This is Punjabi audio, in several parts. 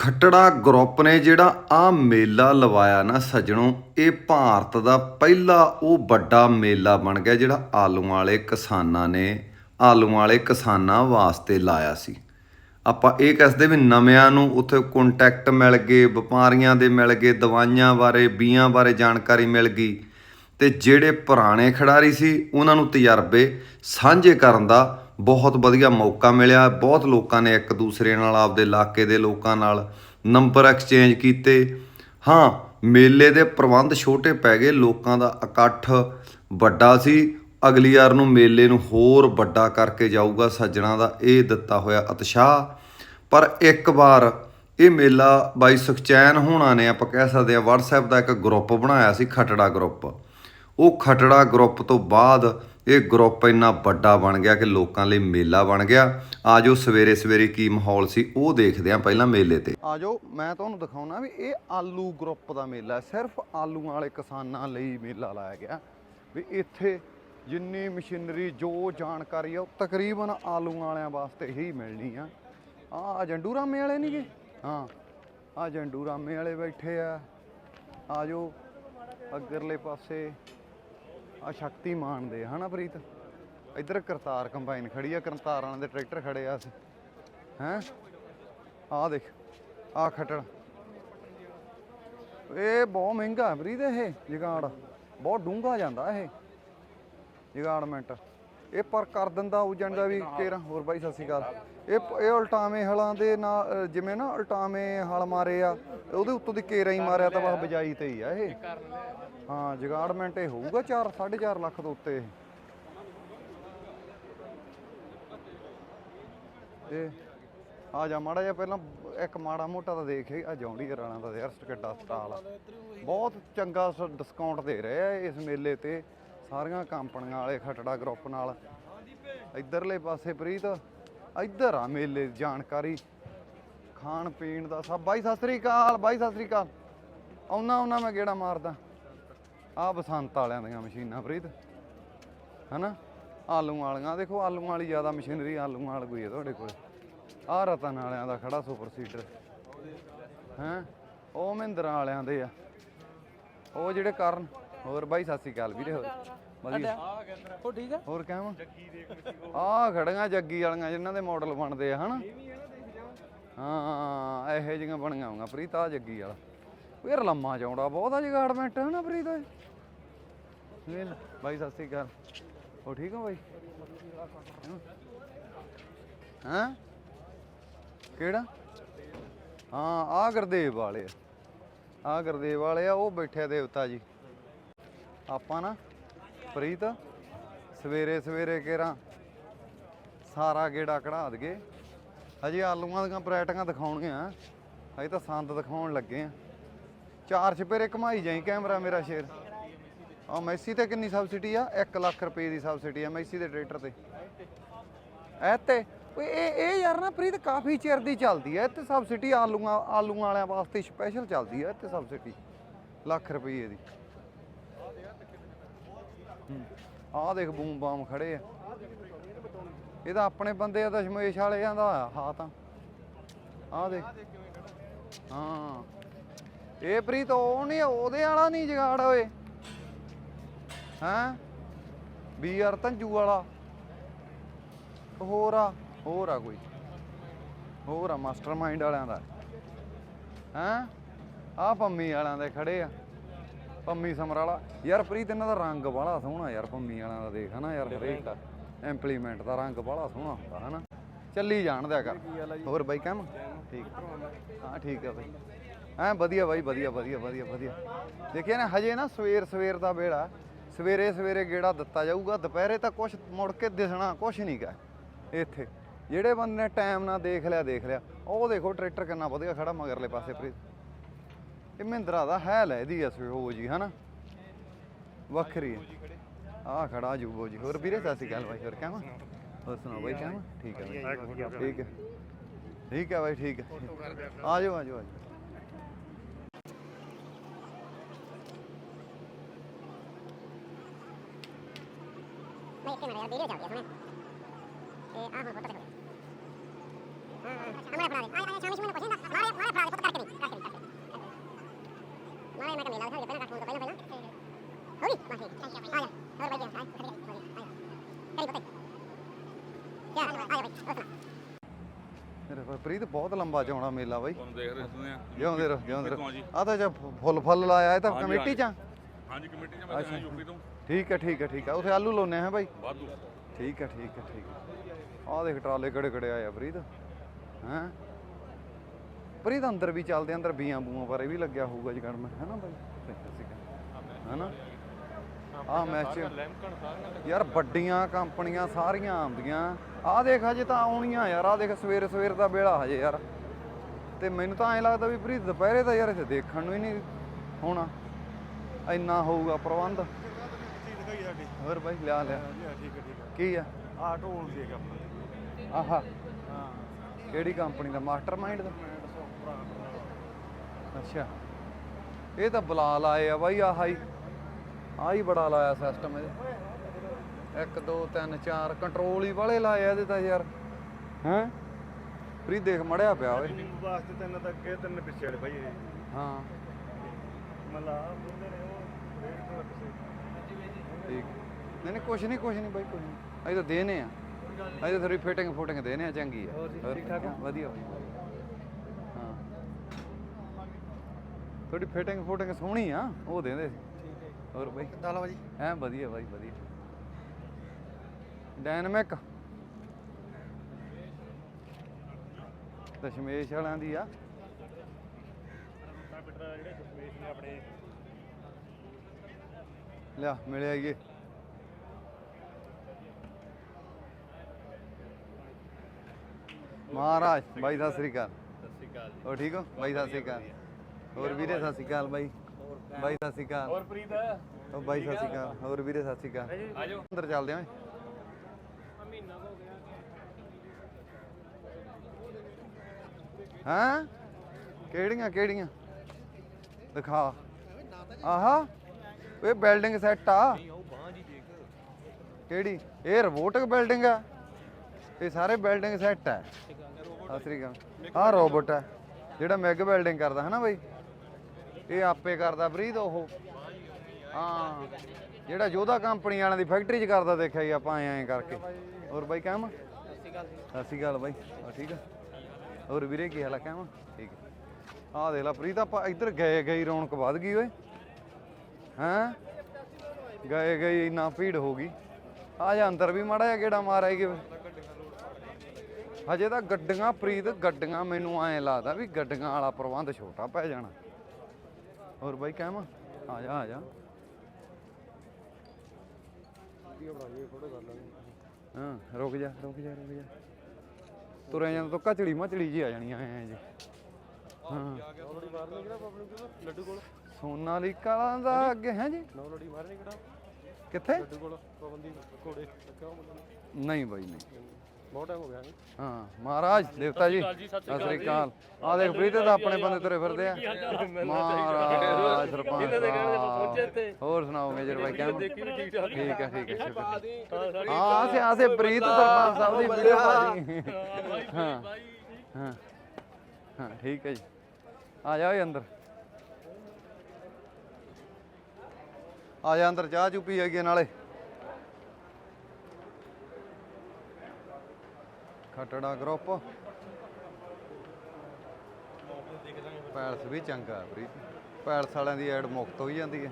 ਖੱਟੜਾ ਗਰੁੱਪ ਨੇ ਜਿਹੜਾ ਆ ਮੇਲਾ ਲਵਾਇਆ ਨਾ ਸੱਜਣੋ, ਇਹ ਭਾਰਤ ਦਾ ਪਹਿਲਾ ਉਹ ਵੱਡਾ ਮੇਲਾ ਬਣ ਗਿਆ ਜਿਹੜਾ ਆਲੂਆਂ ਵਾਲੇ ਕਿਸਾਨਾਂ ਨੇ ਆਲੂਆਂ ਵਾਲੇ ਕਿਸਾਨਾਂ ਵਾਸਤੇ ਲਾਇਆ ਸੀ। ਆਪਾਂ ਇਹ ਕਹਿੰਦੇ ਵੀ ਨਵਿਆਂ ਨੂੰ ਉੱਥੇ ਕੰਟੈਕਟ ਮਿਲ ਗਏ, ਵਪਾਰੀਆਂ ਦੇ ਮਿਲ ਗਏ, ਦਵਾਈਆਂ ਬਾਰੇ, ਬੀਆਂ ਬਾਰੇ ਜਾਣਕਾਰੀ ਮਿਲ ਗਈ ਤੇ ਜਿਹੜੇ ਪੁਰਾਣੇ ਖਿਡਾਰੀ ਸੀ, ਉਹਨਾਂ ਨੂੰ ਤਜਰਬੇ ਸਾਂਝੇ ਕਰਨ ਦਾ ਬਹੁਤ ਵਧੀਆ ਮੌਕਾ ਮਿਲਿਆ। ਬਹੁਤ ਲੋਕਾਂ ਨੇ ਇੱਕ ਦੂਸਰੇ ਨਾਲ, ਆਪਦੇ ਇਲਾਕੇ ਦੇ ਲੋਕਾਂ ਨਾਲ ਨੰਬਰ ਐਕਸਚੇਂਜ ਕੀਤੇ। ਹਾਂ, ਮੇਲੇ ਦੇ ਪ੍ਰਬੰਧ ਛੋਟੇ ਪੈ ਗਏ। ਲੋਕਾਂ ਦਾ ਇਕੱਠ ਵੱਡਾ ਸੀ। ਅਗਲੀ ਵਾਰ ਨੂੰ ਮੇਲੇ ਨੂੰ ਹੋਰ ਵੱਡਾ ਕਰਕੇ ਜਾਊਗਾ ਸੱਜਣਾ ਦਾ ਇਹ ਦਿੱਤਾ ਹੋਇਆ ਉਤਸ਼ਾਹ। ਪਰ ਇੱਕ ਵਾਰ ਇਹ ਮੇਲਾ ਬਾਈ ਸੁਖਚੈਨ ਹੋਣਾ ਨੇ ਆਪਾਂ ਕਹਿ ਸਕਦੇ ਆ WhatsApp ਦਾ ਇੱਕ ਗਰੁੱਪ ਬਣਾਇਆ ਸੀ, ਖਟੜਾ ਗਰੁੱਪ ਉਹ ਖਟੜਾ ਗਰੁੱਪ ਤੋਂ ਬਾਅਦ ਇਹ ਗਰੁੱਪ ਇੰਨਾ ਵੱਡਾ ਬਣ ਗਿਆ ਕਿ ਲੋਕਾਂ ਲਈ ਮੇਲਾ ਬਣ ਗਿਆ। ਆਜੋ ਸਵੇਰੇ ਸਵੇਰੇ ਕੀ ਮਾਹੌਲ ਸੀ, ਉਹ ਦੇਖਦੇ ਆ ਪਹਿਲਾਂ ਮੇਲੇ ਤੇ। ਆਜੋ, ਮੈਂ ਤੁਹਾਨੂੰ ਦਿਖਾਉਣਾ ਵੀ ਇਹ ਆਲੂ ਗਰੁੱਪ ਦਾ ਮੇਲਾ ਸਿਰਫ ਆਲੂਆਂ ਵਾਲੇ ਕਿਸਾਨਾਂ ਲਈ ਮੇਲਾ ਲਾਇਆ ਗਿਆ। ਵੀ ਇੱਥੇ ਜਿੰਨੀ ਮਸ਼ੀਨਰੀ, ਜੋ ਜਾਣਕਾਰੀ ਆ, ਉਹ ਤਕਰੀਬਨ ਆਲੂਆਂ ਵਾਲਿਆਂ ਵਾਸਤੇ ਹੀ ਮਿਲਣੀ ਆ। ਆ ਜੰਡੂ ਰਾਮੇ ਵਾਲੇ ਨਹੀਂਗੇ ਹਾਂ, ਆ ਜੰਡੂ ਰਾਮੇ ਵਾਲੇ ਬੈਠੇ ਆ। ਆਜੋ, ਅਗਰਲੇ ਪਾਸੇ ਆ ਸ਼ਕਤੀਮਾਨ ਦੇ ਹਨਾ ਪ੍ਰੀਤ? ਇੱਧਰ ਕਰਤਾਰ ਕੰਬਾਈਨ ਖੜੀ ਆ, ਕਰਤਾਰ ਵਾਲਿਆਂ ਦੇ ਟਰੈਕਟਰ ਖੜੇ ਆ ਹੈ? ਆ ਦੇਖ ਆ ਖਟੜ। ਇਹ ਬਹੁਤ ਮਹਿੰਗਾ ਪ੍ਰੀਤ ਇਹ ਜਗਾੜ। ਬਹੁਤ ਡੂੰਘਾ ਜਾਂਦਾ ਇਹ ਜਗਾੜਮੈਂਟ ਇਹ ਪਰ ਕਰ ਦਿੰਦਾ ਉਹ ਜਾਂਦਾ ਵੀ ਕੇਰਾ, ਹੋਰ ਬਾਈ ਸਤਿ ਸ਼੍ਰੀ ਅਕਾਲ। ਇਹ ਪ- ਇਹ ਉਲਟਾਵੇਂ ਹਲਾਂ ਦੇ ਨਾਲ ਜਿਵੇਂ ਨਾ ਉਲਟਾਵੇਂ ਹਲ ਮਾਰੇ ਆ ਉਹਦੇ ਉੱਤੋਂ ਦੀ ਕੇਰਾ ਹੀ ਮਾਰਿਆ ਤਾਂ ਬਸ ਬਜਾਈ ਤੇ ਹੀ ਆ ਇਹ। ਹਾਂ ਜਗਾੜਮੈਂਟ ਇਹ ਹੋਊਗਾ 4 4.5 ਲੱਖ ਤੋਂ ਉੱਤੇ ਇਹ। ਆ ਜਾ ਮਾੜਾ ਜਿਹਾ ਪਹਿਲਾਂ ਇੱਕ ਮਾੜਾ ਮੋਟਾ ਤਾਂ ਦੇਖ ਆ ਜੌਂਡੀਅਰ ਵਾਲਿਆਂ ਦਾ ਯਾਰ ਕਿੱਡਾ ਸਟਾਲ ਬਹੁਤ ਚੰਗਾ ਡਿਸਕਾਊਂਟ ਦੇ ਰਹੇ ਆ ਇਸ ਮੇਲੇ ਤੇ। ਸਾਰੀਆਂ ਕੰਪਨੀਆਂ ਵਾਲੇ ਖਟੜਾ ਗਰੁੱਪ ਨਾਲ। ਇਧਰਲੇ ਪਾਸੇ ਪ੍ਰੀਤ, ਇੱਧਰ ਆ ਮੇਲੇ ਦੀ ਜਾਣਕਾਰੀ। ਖਾਣ ਪੀਣ ਦਾ ਸਭ। ਬਾਈ, ਸਤਿ ਸ੍ਰੀ ਅਕਾਲ, ਬਾਈ, ਸਤਿ ਸ੍ਰੀ ਅਕਾਲ। ਆਉਣਾ ਆਉਣਾ ਮੈਂ ਗੇੜਾ ਮਾਰਦਾ। ਆ ਬਸੰਤ ਵਾਲਿਆਂ ਦੀਆਂ ਮਸ਼ੀਨਾਂ ਪ੍ਰੀਤ। ਹਨਾ? ਆਲੂ ਵਾਲੀਆਂ। ਦੇਖੋ, ਆਲੂ ਵਾਲੀ ਜ਼ਿਆਦਾ ਮਸ਼ੀਨਰੀ, ਆਲੂ ਵਾਲ ਕੋਈ ਹੈ ਤੁਹਾਡੇ ਕੋਲ। ਆ ਰਤਨ ਵਾਲਿਆਂ ਦਾ ਖੜਾ ਸੁਪਰ ਸੀਡਰ। ਹੈ? ਉਹ ਮਹਿੰਦਰਾ ਵਾਲਿਆਂ ਦੇ ਆ। ਉਹ ਜਿਹੜੇ ਕਰਨ ਹੋਰ ਬਾਈ ਸਤਿ ਸ੍ਰੀ ਅਕਾਲ ਵੀਰੇ ਹੋਰ ਵਧੀਆ? ਉਹ ਠੀਕ ਆ? ਹੋਰ ਕਹਿਵਾਂ ਆ? ਖੜੀਆਂ ਜੱਗੀ ਵਾਲੀਆਂ ਜਿਨ੍ਹਾਂ ਦੇ ਮਾਡਲ ਬਣਦੇ ਆ ਹਨਾ? ਹਾਂ ਇਹੋ ਜਿਹੀਆਂ ਬਣੀਆਂ ਹੋਊਗਾ ਪ੍ਰੀਤ ਆ ਜੱਗੀ ਵਾਲਾ। ਉਹ ਯਾਰ ਲੰਮਾ ਚੌੜਾ ਬਹੁਤ ਆ ਜਗਾੜਮੈਂਟ ਹਨਾ ਪ੍ਰੀਤ ਓਏ? ਲੈ ਲੈ, ਬਾਈ ਸਤਿ ਸ੍ਰੀ ਅਕਾਲ। ਹੋ ਠੀਕ ਹੋ ਬਾਈ? ਹਾਂ? ਕਿਹੜਾ? ਹਾਂ ਆ ਗੁਰਦੇਵ ਵਾਲੇ ਆ। ਆ ਗੁਰਦੇਵ ਵਾਲੇ ਆ ਉਹ ਬੈਠੇ ਆ ਦੇਵਤਾ ਜੀ। ਆਪਾਂ ਨਾ ਪ੍ਰੀਤ, ਸਵੇਰੇ ਸਵੇਰੇ ਕੇਰਾਂ ਸਾਰਾ ਗੇੜਾ ਕਢਾ ਦਗੇ ਹਜੇ ਆਲੂਆਂ ਦੀਆਂ ਪਰੈਟੀਆਂ ਦਿਖਾਉਣੀਆਂ, ਹਜੇ ਤਾਂ ਸੰਦ ਦਿਖਾਉਣ ਲੱਗੇ ਆ। ਚਾਰ ਛਪੇਰੇ ਘਮਾਈ ਜਾਈ ਕੈਮਰਾ ਮੇਰਾ ਸ਼ੇਰ। ਆ ਮੈਸੀ ਤੇ ਕਿੰਨੀ ਸਬਸਿਡੀ ਆ? 1 ਲੱਖ ਰੁਪਏ ਦੀ ਸਬਸਿਡੀ ਆ ਮੈਸੀ ਦੇ ਟਰੈਕਟਰ ਤੇ। ਐ ਤੇ, ਓਏ ਇਹ ਇਹ ਯਾਰ ਨਾ ਪ੍ਰੀਤ ਕਾਫੀ ਚਿਰ ਦੀ ਚੱਲਦੀ ਐ ਤੇ ਸਬਸਿਡੀ ਆਲੂਆਂ ਆਲੂਆਂ ਵਾਲਿਆਂ ਵਾਸਤੇ ਸਪੈਸ਼ਲ ਚੱਲਦੀ ਐ ਤੇ ਸਬਸਿਡੀ। ਲੱਖ ਰੁਪਏ ਦੀ। ਆਹ ਦੇਖ ਬੂਮ ਬਾਮ ਖੜੇ ਆ। ਇਹ ਤਾਂ ਆਪਣੇ ਬੰਦੇ ਆ ਦਸ਼ਮੇਸ਼ ਵਾਲਿਆਂ ਦਾ ਹਾਂ ਤਾਂ ਆਹ ਦੇਖ। ਹਾਂ। ਇਹ ਪ੍ਰੀਤ ਉਹ ਨਹੀਂ, ਉਹਦੇ ਵਾਲਾ ਨਹੀਂ ਜਗਾੜ ਓਏ ਹੈਂ? ਬੀ ਆਰ ਤੰਜੂ ਵਾਲਾ। ਹੋਰ ਆ ਹੋਰ ਆ ਕੋਈ। ਹੋਰ ਆ ਮਾਸਟਰਮਾਈਂਡ ਵਾਲਿਆਂ ਦਾ। ਹੈਂ? ਆ ਪੰਮੀ ਵਾਲਿਆਂ ਦੇ ਖੜੇ ਆ। ਪੰਮੀ ਸਮਰਾਲਾ। ਯਾਰ ਪ੍ਰੀਤ ਇਹਨਾਂ ਦਾ ਰੰਗ ਬੜਾ ਸੋਹਣਾ ਯਾਰ ਪੰਮੀ ਵਾਲਿਆਂ ਦਾ ਦੇਖ ਹਨਾ ਯਾਰ ਹਰੇਕ ਇੰਪਲੀਮੈਂਟ ਦਾ ਰੰਗ ਬੜਾ ਸੋਹਣਾ ਹੁੰਦਾ ਹਨਾ। ਚੱਲੀ ਜਾਣ ਦਿਆ ਕਰ। ਹੋਰ ਬਾਈ ਕੰਮ ਠੀਕ। ਹਾਂ ਠੀਕ ਆ ਬਾਈ। ਐ ਵਧੀਆ ਬਾਈ ਵਧੀਆ ਵਧੀਆ ਵਧੀਆ ਵਧੀਆ। ਦੇਖਿਆ ਨਾ ਹਜੇ ਨਾ ਸਵੇਰ ਸਵੇਰ ਦਾ ਵੇੜਾ ਸਵੇਰੇ ਸਵੇਰੇ ਗੇੜਾ ਦਿੱਤਾ ਜਾਊਗਾ। ਦੁਪਹਿਰੇ ਤਾਂ ਕੁਝ ਮੁੜ ਕੇ ਦਿਸਣਾ ਕੁਝ ਨਹੀਂ ਗਾ। ਇੱਥੇ। ਜਿਹੜੇ ਬੰਦੇ ਨੇ ਟਾਈਮ ਨਾਲ ਦੇਖ ਲਿਆ ਦੇਖ ਲਿਆ। ਉਹ ਦੇਖੋ ਟਰੈਕਟਰ ਕਿੰਨਾ ਵਧੀਆ ਖੜਾ ਮਗਰਲੇ ਪਾਸੇ ਪ੍ਰੀਤ। ਇਹ ਮਹਿੰਦਰਾ ਦਾ ਹੈ ਇਹਦੀ ਐਸ ਉਹ ਜੀ, ਹਨਾ? ਵੱਖਰੀ ਹੈ। ਆ ਖੜਾ ਜੂਬੋ ਜੀ। ਹੋਰ ਵੀਰੇ, ਸਤਿ ਸ਼੍ਰੀ ਅਕਾਲ ਬਾਈ। ਹੋਰ ਕਿਵੇਂ? ਹੋਰ ਸੁਣਾਓ ਬਾਈ, ਕਿਵੇਂ? ਠੀਕ ਹੈ ਬਾਈ। ਠੀਕ ਹੈ। ਠੀਕ ਹੈ ਬਾਈ, ਠੀਕ ਹੈ। ਆ ਜਾਓ ਆ ਜਾਓ ਆ ਜਾਓ। ਨਹੀਂ ਇੱਥੇ ਮਰਿਆ, ਵੀਡੀਓ ਚੱਲਦੀ ਹੈ ਤੇ ਆਹ ਹੁਣ ਫੋਟੋ ਦੇਖੋ ਹਾਂ ਅਮਰਾ ਫੜਾ ਦੇ ਆਇਆ ਸ਼ਾਮੀ ਸ਼ਾਮੀ ਨੂੰ ਪੁੱਛਿੰਦਾ ਮਾਰੇ ਮਾਰੇ ਫੜਾ ਦੇ ਮੇਰੇ ਕੋਲ ਪ੍ਰੀਤ ਬਹੁਤ ਲੰਬਾ ਜਾਉਣਾ ਮੇਲਾ ਬਾਈ। ਤੁਹਾਨੂੰ ਦੇਖ ਰਹੇ ਸੁਣਦੇ ਜਿਉਂਦੇ ਰਹੋ ਆ ਤਾਂ ਜੇ ਫੁੱਲ ਫੁੱਲ ਲਾਇਆ ਇਹ ਤਾਂ ਕਮੇਟੀ ਚ ਆ? ਹਾਂਜੀ ਕਮੇਟੀ ਜਮਾ ਅੱਛਾ। ਕਰਾਈ ਯੂਪੀ ਤੋਂ। ਠੀਕ ਹੈ ਠੀਕ ਹੈ ਠੀਕ ਹੈ। ਉਥੇ ਆਲੂ ਲਾਉਨੇ ਆ ਬਾਈ? ਵਾਧੂ। ਠੀਕ ਹੈ ਠੀਕ ਹੈ ਠੀਕ ਹੈ। ਆਹ ਦੇਖ ਟਰਾਲੇ ਕੜੇ ਕੜੇ ਆਏ ਪ੍ਰੀਤ। ਹੈਂ? ਪ੍ਰੀਤ ਅੰਦਰ ਵੀ ਚੱਲਦੇ ਆ, ਅੰਦਰ ਬੀਆਂ ਬੂਆਂ ਬਾਰੇ ਵੀ ਲੱਗਿਆ ਹੋਊਗਾ ਜੀ ਮੈਂ ਹੈ ਨਾ ਬਾਈ? ਹੈ ਨਾ? ਆਹ ਮੈਚ ਯਾਰ ਵੱਡੀਆਂ ਕੰਪਨੀਆਂ ਸਾਰੀਆਂ ਆਉਂਦੀਆਂ। ਆਹ ਦੇਖ ਹਜੇ ਤਾਂ ਆਉਣੀਆਂ ਯਾਰ ਆਹ ਦੇਖ ਸਵੇਰ ਸਵੇਰ ਦਾ ਵੇਲਾ ਹਜੇ ਯਾਰ। ਤੇ ਮੈਨੂੰ ਤਾਂ ਐਂ ਲੱਗਦਾ ਵੀ ਪ੍ਰੀਤ ਦੁਪਹਿਰੇ ਤਾਂ ਯਾਰ ਇੱਥੇ ਦੇਖਣ ਨੂੰ ਹੀ ਨਹੀਂ ਹੋਣਾ। ਇੰਨਾ ਹੋਊਗਾ ਪ੍ਰਬੰਧ। ਹੋਰ ਬਾਈ ਲਿਆ ਲਿਆ। ਠੀਕ ਹੈ ਠੀਕ ਹੈ। ਕੀ ਆ? ਆ ਢੋਲ ਦੇਖ ਆਪਣਾ। ਆਹਾ। ਹਾਂ। ਕਿਹੜੀ ਕੰਪਨੀ ਦਾ? ਮਾਸਟਰਮਾਈਂਡ ਦਾ? ਅੱਛਾ। ਇਹ ਤਾਂ ਬੁਲਾ ਲਾਏ ਆ ਬਾਈ ਆਹ ਹੀ। ਆਹ ਹੀ ਬੜਾ ਲਾਇਆ ਸਿਸਟਮ ਇਹਦੇ। 1 2 3 4 ਕੰਟਰੋਲ ਹੀ ਵਾਲੇ ਲਾਏ ਆ ਇਹਦੇ ਤਾਂ ਯਾਰ। ਹੈਂ? ਫਰੀ ਦੇਖ ਮੜਿਆ ਪਿਆ ਓਏ। ਨਿੰਬੂ ਵਾਸਤੇ ਤਿੰਨ ਤਾਂ ਅੱਗੇ ਤਿੰਨ ਪਿੱਛੇ ਵਾਲੇ ਭਾਈ ਹਾਂ। ਮਤਲਬ ਬੁੰਦੇ ਨੇ ਉਹ ਰੇਡ ਤੋਂ ਪਿੱਛੇ। ਠੀਕ। ਨਹੀਂ ਨਹੀਂ ਕੁਛ ਨਹੀਂ ਕੁਛ ਨਹੀਂ ਬਾਈ ਕੁਛ ਨਹੀਂ। ਅਸੀਂ ਤਾਂ ਦੇਨੇ ਆ। ਅਸੀਂ ਤਾਂ ਥੋੜੀ ਫਿਟਿੰਗ ਫੁਟਿੰਗ ਦੇਨੇ ਆ ਚੰਗੀ ਆ। ਹੋਰ ਠੀਕ ਠਾਕ ਵਧੀਆ ਬਾਈ ਹਾਂ ਥੋੜੀ ਫਿਟਿੰਗ ਫੁਟਿੰਗ ਸੋਹਣੀ ਆ ਉਹ ਦੇਂਦੇ ਸੀ। ਹੋਰ ਬਾਈ? ਦਾਲ ਭਾਜੀ ਐ ਵਧੀਆ ਬਾਈ ਵਧੀਆ। ਡਾਇਨਾਮਿਕ ਦਸ਼ਮੇਸ਼ ਵਾਲਿਆਂ ਦੀ ਆ। ਬਿਟਰਾ ਜਿਹੜੇ ਦਸ਼ਮੇਸ਼ ਨੇ ਆਪਣੇ ਲਿਆ ਮਿਲ ਆਈਏ ਮਹਾਰਾਜ ਬਾਈ ਸਤਿ ਸ੍ਰੀ ਅਕਾਲ। ਸਤਿ ਸ਼੍ਰੀ ਅਕਾਲ ਹੋ ਠੀਕ ਹੋ? ਬਾਈ ਸਤਿ ਸ੍ਰੀ ਅਕਾਲ। ਹੋਰ ਵੀਰੇ ਸਤਿ ਸ੍ਰੀ ਅਕਾਲ ਬਾਈ। ਬਾਈ ਸਤਿ ਸ੍ਰੀ ਅਕਾਲ। ਹੋਰ ਪ੍ਰੀਤ? ਉਹ ਬਾਈ ਸਤਿ ਸ੍ਰੀ ਅਕਾਲ। ਹੋਰ ਵੀਰੇ ਸਤਿ ਸ੍ਰੀ ਅਕਾਲ। ਆਜੋ ਅੰਦਰ ਚੱਲਦੇ ਆਂ। ਹਾਂ ਕਿਹੜੀਆਂ ਕਿਹੜੀਆਂ? ਦਿਖਾ। ਆਹਾ ਇਹ ਬਿਲਡਿੰਗ ਸੈੱਟ ਆ। ਕਿਹੜੀ? ਇਹ ਰੋਬੋਟਿਕ ਬਿਲਡਿੰਗ ਆ। ਇਹ ਸਾਰੇ ਬਿਲਡਿੰਗ ਸੈੱਟ ਆ। ਸਤਿ ਸ੍ਰੀ ਅਕਾਲ। ਆਹ ਰੋਬੋਟ ਆ। ਜਿਹੜਾ ਮੈਗ ਬਿਲਡਿੰਗ ਕਰਦਾ ਹੈ ਨਾ ਬਈ? ਇਹ ਆਪੇ ਕਰਦਾ ਬਰੀਦ ਉਹ। ਹਾਂ, ਜਿਹੜਾ ਯੋਧਾ ਕੰਪਨੀ ਵਾਲਿਆਂ ਦੀ ਫੈਕਟਰੀ 'ਚ ਕਰਦਾ ਦੇਖਿਆ ਜੀ ਆਪਾਂ ਐਂ ਐਂ ਕਰਕੇ। ਹੋਰ ਬਾਈ ਕਾਮ? ਸਤਿ ਸ਼੍ਰੀ ਅਕਾਲ ਬਾਈ। ਆ ਠੀਕ ਆ। ਹੋਰ ਵੀਰੇ ਕੀ ਹਾਲ ਆ ਕਾਮ? ਠੀਕ ਆ। ਦੇਖ ਲਾ ਪ੍ਰੀਤ, ਆਪਾਂ ਇੱਧਰ ਗਏ ਗਈ ਰੌਣਕ ਵੱਧ ਗਈ ਓਏ। ਹੈਂ? ਗਏ ਗਏ ਇੰਨਾ ਭੀੜ ਹੋ ਗਈ। ਆ ਜਾ ਅੰਦਰ ਵੀ ਮਾੜਾ ਜਿਹਾ ਗੇੜਾ ਮਾਰ ਆਈਏ। ਹਜੇ ਤਾਂ ਗੱਡੀਆਂ ਪ੍ਰੀਤ, ਗੱਡੀਆਂ ਮੈਨੂੰ ਐਂ ਲੱਗਦਾ ਵੀ ਗੱਡੀਆਂ ਵਾਲਾ ਪ੍ਰਬੰਧ ਛੋਟਾ ਪੈ ਜਾਣਾ। ਹੋਰ ਬਾਈ ਕਾਮ ਆ? ਜਾ ਆ ਜਾ। ਹਾਂ ਰੁਕ ਜਾ ਰੁਕ ਜਾ ਰੁਕ ਜਾ। ਤੁਰਿਆ ਜਾਂਦਾ ਤਾਂ ਕਚੜੀ ਮਚੜੀ ਜੀ ਆ ਜਾਣੀ ਐ ਜੀ। ਹਾਂ। ਲੱਡੂ ਕੋਲ ਸੋਨਾਲੀਕਾ ਦਾ ਅੱਗੇ ਹੈ ਜੀ। ਨੌ ਲੜੀ ਮਾਰਨੇ ਕਿਹੜਾ? ਕਿੱਥੇ? ਲੱਡੂ ਕੋਲ ਪਾਬੰਦੀ ਮਤਲਬ ਨਹੀਂ ਬਾਈ ਨਹੀਂ। ਬਹੁਤ ਟਾਈਮ ਹੋ ਗਿਆ ਨਹੀਂ ਹਾਂ ਮਹਾਰਾਜ ਦੇਵਤਾ ਜੀ ਸਤਿ ਸ੍ਰੀ ਅਕਾਲ ਆ ਦੇਖ ਪ੍ਰੀਤ ਦਾ ਆਪਣੇ ਬੰਦੇ ਤੁਰੇ ਫਿਰਦੇ ਆ। ਮਹਾਰਾਜ ਸਰਪੰਚ। ਹੋਰ ਸੁਣਾਓ ਮੇਜਰ ਬਾਈ ਕਿਵੇਂ ਠੀਕ ਹੈ ਠੀਕ ਹੈ ਹਾਂ ਆਸੇ ਆਸੇ ਪ੍ਰੀਤ ਸਰਪੰਚ ਸਾਹਿਬ ਦੀ ਵੀਡੀਓ ਹਾਂ ਹਾਂ। ਹਾਂ। ਠੀਕ ਹੈ ਜੀ। ਆ ਜਾ ਓਏ ਅੰਦਰ। ਆ ਜਾ ਅੰਦਰ ਚਾਹ ਚੁ ਪੀ ਆਈਏ ਨਾਲੇ। ਖਟੜਾ ਗਰੁੱਪ ਪੈਲਸ ਵੀ ਚੰਗਾ ਪ੍ਰੀਤ। ਪੈਲਸ ਵਾਲਿਆਂ ਦੀ ਐਡ ਮੁਫਤ ਹੋਈ ਜਾਂਦੀ ਹੈ।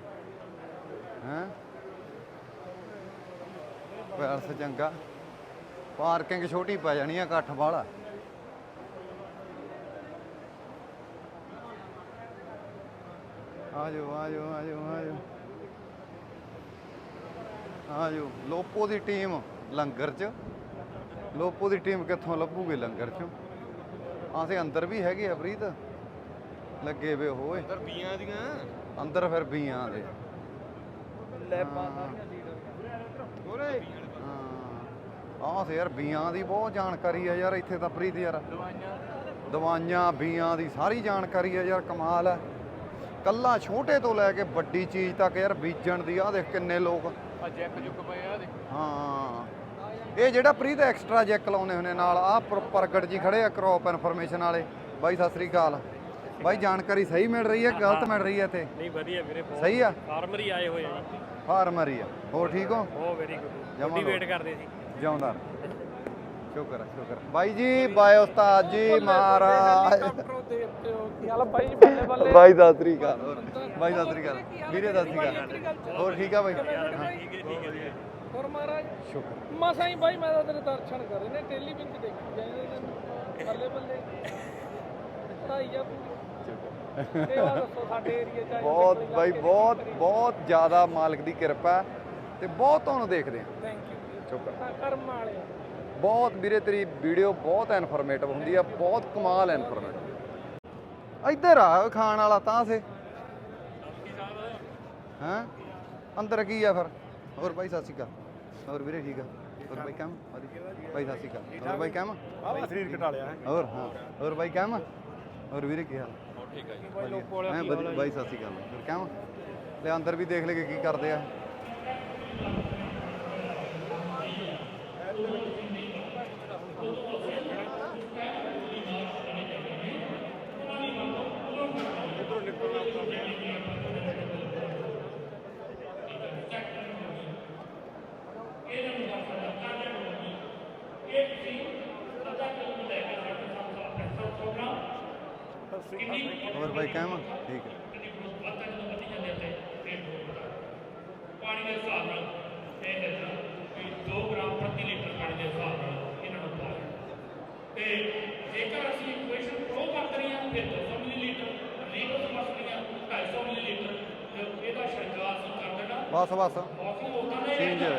ਹੈਂ? ਪੈਲਸ ਚੰਗਾ। ਪਾਰਕਿੰਗ ਛੋਟੀ ਪੈ ਜਾਣੀ ਆ, ਇਕੱਠ ਵਾਲਾ। ਆ ਜਾਓ ਆ ਜਾਓ ਆ ਆ ਜਾਓ ਲੋਪੋ ਦੀ ਟੀਮ ਲੰਗਰ 'ਚ। ਲੋਪੋ ਦੀ ਟੀਮ ਕਿੱਥੋਂ ਲੱਭੂਗੀ ਲੰਗਰ 'ਚੋਂ? ਆਸੇ ਅੰਦਰ ਵੀ ਹੈਗੇ ਆ ਪ੍ਰੀਤ। ਲੱਗੇ ਵੇ ਹੋਏ। ਅੰਦਰ ਬੀਆਂ ਦੀਆਂ? ਅੰਦਰ ਫਿਰ ਬੀਆਂ ਦੇ। ਲੈਬਾਂ ਆਹ ਤੇ ਯਾਰ ਬੀਆਂ ਦੀ ਬਹੁਤ ਜਾਣਕਾਰੀ ਆ ਯਾਰ ਇੱਥੇ ਤਾਂ ਪ੍ਰੀਤ ਯਾਰ। ਦਵਾਈਆਂ। ਬੀਆਂ ਦੀ ਸਾਰੀ ਜਾਣਕਾਰੀ ਆ ਯਾਰ ਕਮਾਲ ਹੈ ਕੱਲਾ ਛੋਟੇ ਤੋਂ ਲੈ ਕੇ ਵੱਡੀ ਚੀਜ਼ ਤੱਕ ਯਾਰ ਬੀਜਣ ਦੀ ਆ ਦੇਖ ਕਿੰਨੇ ਲੋਕ। ਆ ਜੈਕ ਜੁਕ ਪਏ ਆ ਦੇ ਹਾਂ। ਇਹ ਜਿਹੜਾ ਪ੍ਰੀਤ ਐਕਸਟਰਾ ਜੈਕ ਲਾਉਨੇ ਹੁੰਦੇ ਨਾਲ ਆ ਪ੍ਰਗਟ ਜੀ ਖੜੇ ਆ ਕ੍ਰੌਪ ਇਨਫੋਰਮੇਸ਼ਨ ਵਾਲੇ ਬਾਈ ਸਤਿ ਸ੍ਰੀ ਅਕਾਲ ਬਾਈ ਜਾਣਕਾਰੀ ਸਹੀ ਮਿਲ ਰਹੀ ਹੈ ਗਲਤ ਮਿਲ ਰਹੀ ਹੈ ਇੱਥੇ ਨਹੀਂ ਵਧੀਆ ਵੀਰੇ ਬਹੁਤ ਸਹੀ ਆ ਫਾਰਮਰ ਹੀ ਆਏ ਹੋਏ ਆ ਜੀ ਫਾਰਮਰ ਹੀ ਆ ਹੋਰ ਠੀਕ ਹੋ ਬਹੁਤ ਵੈਰੀ ਗੁੱਡ ਜਮਾਂ ਗੱਡੀ ਲਓ। ਵੇਟ ਕਰਦੇ ਸੀ ਜਿਉਂਦਾ ਸ਼ੁਕਰ ਹੈ ਸ਼ੁਕਰ ਹੈ। ਬਾਈ ਜੀ ਬਾਏ ਉਸਤਾਦ ਜੀ ਮਹਾਰਾਜ ਬਾਈ ਬੱਲੇ ਬੱਲੇ ਬਾਈ ਦਾ ਤਰੀਕਾ ਬਾਈ ਦਾ ਤਰੀਕਾ ਵੀਰੇ ਦਾ ਤਰੀਕਾ ਹੋਰ ਠੀਕ ਆ ਬਾਈ ਹਾਂ, ਹੋਰ ਮਹਾਰਾਜ। ਸ਼ੁਕਰ। ਮਸਾਂ ਹੀ ਬਾਈ ਮੈਂ ਤਾਂ ਤੇਰੇ ਦਰਸ਼ਨ ਕਰ ਰਹੇ ਨੇ ਟੈਲੀਵਿਜ਼ਨ ਤੇ ਦੇਖੀ ਜਾਂਦੇ ਬੱਲੇ ਬੱਲੇ। ਪੜਾਈ ਆ ਪੂਰੀ। ਤੇ ਆ ਦੱਸੋ ਸਾਡੇ ਏਰੀਆ ਚ ਬਹੁਤ ਬਾਈ ਬਹੁਤ ਬਹੁਤ ਜ਼ਿਆਦਾ ਮਾਲਕ ਦੀ ਕਿਰਪਾ ਤੇ ਬਹੁਤ ਤੁਹਾਨੂੰ ਦੇਖਦੇ ਆ ਥੈਂਕ ਯੂ ਸ਼ੁਕਰ। ਕਰਮ ਵਾਲੇ ਬਹੁਤ ਵੀਰੇ ਤੇਰੀ ਵੀਡੀਓ ਬਹੁਤ ਇਨਫੋਰਮੇਟਿਵ ਹੁੰਦੀ ਆ ਬਹੁਤ ਕਮਾਲ ਇਨਫੋਰਮੇਟਿਵ ਇੱਧਰ ਆ ਖਾਣ ਵਾਲਾ ਤਾਂ ਸੇ। ਹਾਂ? ਅੰਦਰ ਕੀ ਆ ਫਿਰ? ਹੋਰ ਬਾਈ ਸਤਿ ਸ਼੍ਰੀ ਅਕਾਲ। ਹੋਰ ਵੀਰੇ ਠੀਕ ਆ? ਹੋਰ ਬਾਈ ਕੰਮ? ਬਾਈ ਸਤਿ ਸ਼੍ਰੀ ਅਕਾਲ। ਹੋਰ ਬਾਈ ਕੰਮ? ਆਹ ਸਰੀਰ ਘਟਾ ਲਿਆ ਹੈ। ਹੋਰ ਹਾਂ। ਹੋਰ ਬਾਈ ਕੰਮ? ਹੋਰ ਵੀਰੇ ਕੀ ਹਾਲ? ਠੀਕ ਹੈ ਜੀ। ਬਾਈ ਸਤਿ ਸ਼੍ਰੀ ਅਕਾਲ। ਹੋਰ ਕੰਮ? ਲੈ ਅੰਦਰ ਵੀ ਦੇਖ ਲੈ ਕੇ ਕੀ ਕਰਦੇ ਆ। ਹੋਰ ਬਾਈ ਕੰਮ ਠੀਕ ਹੈ। ਪਾਣੀ ਦੇ ਹਿਸਾਬ ਨਾਲ ਇਹ ਹੈ ਕਿ 2 ਗ੍ਰਾਮ ਪ੍ਰਤੀ ਲੀਟਰ ਪਾਣੀ ਦੇ ਹਿਸਾਬ ਨਾਲ ਇਹਨਾਂ ਨੂੰ ਪਾਓ ਤੇ ਜੇਕਰ ਅਸੀਂ ਇਕੁਏਸ਼ਨ ਪ੍ਰੋ ਕਰ ਹਾਂ ਫਿਰ 200 ਮਿਲੀਲੀਟਰ ਲੀਟਰ ਸਮਝਦੇ ਹਾਂ 250 ਮਿਲੀਲੀਟਰ ਇਹਦਾ ਛਿੜਕਾਅ ਅਸੀਂ ਕਰ ਦੇਣਾ। ਬਸ ਬਸ। ਮੌਸਮ ਉਦਾਂ ਦਾ ਹੀ ਰਹਿੰਦਾ